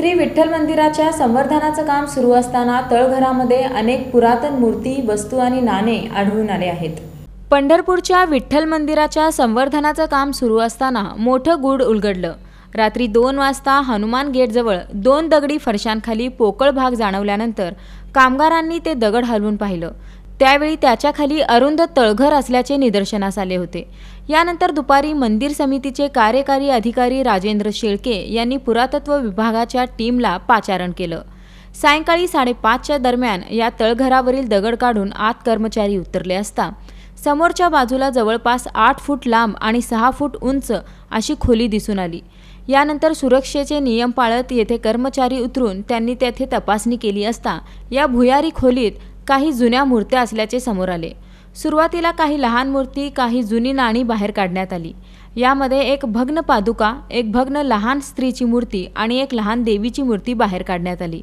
श्री विठ्ठल मंदिराच्या संवर्धनाचं काम सुरू असताना तळघरामध्ये अनेक पुरातन मूर्ती वस्तू आणि नाणे आढळून आले आहेत. पंढरपूरच्या विठ्ठल मंदिराच्या संवर्धनाचं काम सुरू असताना मोठं गूढ उलगडलं. रात्री दोन वाजता हनुमान गेटजवळ दोन दगडी फरशांखाली पोकळ भाग जाणवल्यानंतर कामगारांनी ते दगड हलवून पाहिलं. त्यावेळी त्याच्याखाली अरुंद तळघर असल्याचे निदर्शनास आले होते. यानंतर दुपारी मंदिर समितीचे कार्यकारी अधिकारी राजेंद्र शेळके यांनी पुरातत्व विभागाच्या टीमला पाचारण केलं. सायंकाळी साडेपाचच्या दरम्यान या तळघरावरील दगड काढून आत कर्मचारी उतरले असता समोरच्या बाजूला जवळपास आठ फूट लांब आणि सहा फूट उंच अशी खोली दिसून आली. यानंतर सुरक्षेचे नियम पाळत येथे कर्मचारी उतरून त्यांनी तेथे तपासणी केली असता या भुयारी खोलीत काही जुन्या मूर्त्या असल्याचे समोर आले. सुरुवातीला काही लहान मूर्ती काही जुनी नाणी बाहेर काढण्यात आली. यामध्ये एक भग्न पादुका एक भग्न लहान स्त्रीची मूर्ती आणि एक लहान देवीची मूर्ती बाहेर काढण्यात आली.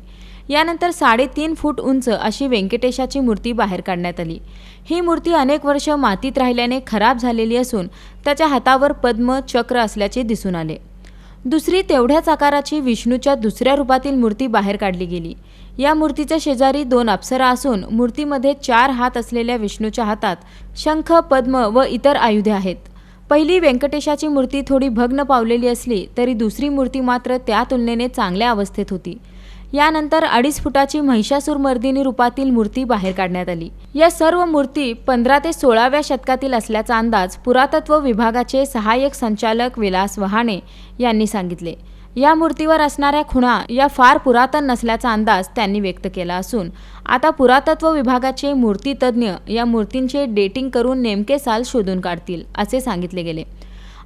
यानंतर साडेतीन फूट उंच अशी व्यंकटेशाची मूर्ती बाहेर काढण्यात आली. ही मूर्ती अनेक वर्ष मातीत राहिल्याने खराब झालेली असून त्याच्या हातावर पद्म चक्र असल्याचे दिसून आले. दुसरी तेवढ्याच आकाराची विष्णूच्या दुसऱ्या रूपातील मूर्ती बाहेर काढली गेली. या मूर्तीच्या शेजारी दोन अप्सरा असून मूर्तीमध्ये चार हात असलेल्या विष्णूच्या हातात शंख पद्म व इतर आयुधे आहेत. पहिली व्यंकटेशाची मूर्ती थोडी भग्न पावलेली असली तरी दुसरी मूर्ती मात्र त्या तुलनेने चांगल्या अवस्थेत होती. यानंतर अडीच फुटाची महिषासूर मर्दिनी रूपातील मूर्ती बाहेर काढण्यात आली. या सर्व मूर्ती पंधरा ते सोळाव्या शतकातील असल्याचा अंदाज पुरातत्व विभागाचे सहाय्यक संचालक विलास वहाणे यांनी सांगितले. या मूर्तीवर असणाऱ्या खुणा या फार पुरातन नसल्याचा अंदाज त्यांनी व्यक्त केला असून आता पुरातत्व विभागाचे मूर्तीतज्ज्ञ या मूर्तींचे डेटिंग करून नेमके साल शोधून काढतील असे सांगितले गेले.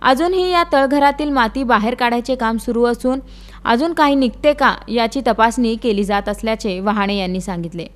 अजूनही या तळघरातील माती बाहेर काढायचे काम सुरू असून अजून काही निघते का याची तपासणी केली जात असल्याचे वहाणे यांनी सांगितले.